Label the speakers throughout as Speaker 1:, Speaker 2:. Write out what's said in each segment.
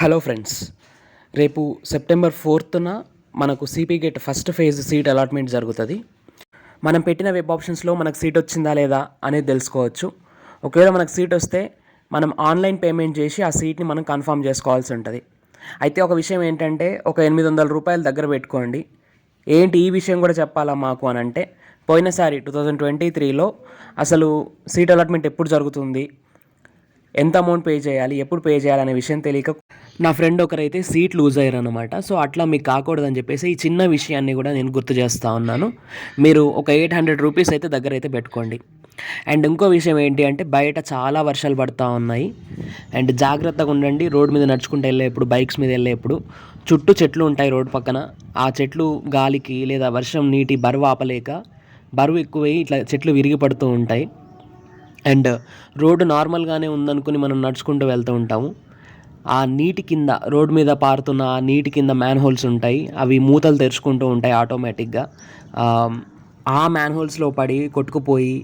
Speaker 1: Hello friends రేపు September ఫోర్త్న మనకు CP gate first phase seat allotment జరుగుతుంది. మనం పెట్టిన వెబ్ ఆప్షన్స్లో మనకు సీట్ వచ్చిందా లేదా అనేది తెలుసుకోవచ్చు. ఒకవేళ మనకు సీట్ వస్తే మనం ఆన్లైన్ పేమెంట్ చేసి ఆ సీట్ని మనం కన్ఫర్మ్ చేసుకోవాల్సి ఉంటుంది. అయితే ఒక విషయం ఏంటంటే ఒక ఎనిమిది వందల రూపాయలు దగ్గర పెట్టుకోండి. ఏంటి ఈ విషయం కూడా చెప్పాలా మాకు అని అంటే పోయినసారి టూ థౌజండ్ ట్వంటీ త్రీలో అసలు సీట్ అలాట్మెంట్ ఎప్పుడు జరుగుతుంది? ఎంత అమౌంట్ పే చేయాలి ఎప్పుడు పే చేయాలి అనే విషయం తెలియక నా ఫ్రెండ్ ఒకరైతే సీట్ లూజ్ అయ్యారు అనమాట సో అట్లా మీకు కాకూడదని చెప్పేసి ఈ చిన్న విషయాన్ని కూడా నేను గుర్తు చేస్తూ ఉన్నాను. మీరు ఒక ఎయిట్ హండ్రెడ్ రూపీస్ అయితే దగ్గర అయితే పెట్టుకోండి. అండ్ ఇంకో విషయం ఏంటి అంటే బయట చాలా వర్షాలు పడుతూ ఉన్నాయి. అండ్ జాగ్రత్తగా ఉండండి రోడ్ మీద నడుచుకుంటూ వెళ్ళేప్పుడు బైక్స్ మీద వెళ్ళేప్పుడు. చుట్టూ చెట్లు ఉంటాయి రోడ్ పక్కన. ఆ చెట్లు గాలికి లేదా వర్షం నీటి బరువు ఆపలేక బరువు ఎక్కువై ఇట్లా చెట్లు విరిగి పడుతూ ఉంటాయి. అండ్ రోడ్డు నార్మల్గానే ఉందనుకుని మనం నడుచుకుంటూ వెళ్తూ ఉంటాము. ఆ నీటి కింద రోడ్ మీద పారుతున్న ఆ నీటి కింద మ్యాన్ హోల్స్ ఉంటాయి. అవి మూతలు తెరుచుకుంటూ ఉంటాయి ఆటోమేటిక్గా ఆ మ్యాన్ హోల్స్లో పడి కొట్టుకుపోయి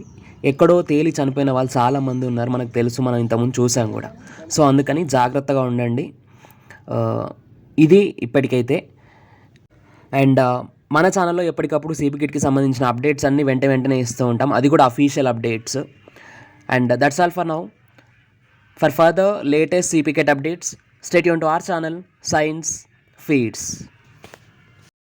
Speaker 1: ఎక్కడో తేలి చనిపోయిన వాళ్ళు చాలామంది ఉన్నారు. మనకు తెలుసు మనం ఇంతకుముందు చూసాం కూడా. సో అందుకని జాగ్రత్తగా ఉండండి. ఇది ఇప్పటికైతే. అండ్ మన ఛానల్లో ఎప్పటికప్పుడు సిపికిట్కి సంబంధించిన అప్డేట్స్ అన్నీ వెంట వెంటనే ఇస్తూ ఉంటాం. అది కూడా official updates And that's all for now. For further latest CPKT updates, stay tuned to our channel, Science Feeds.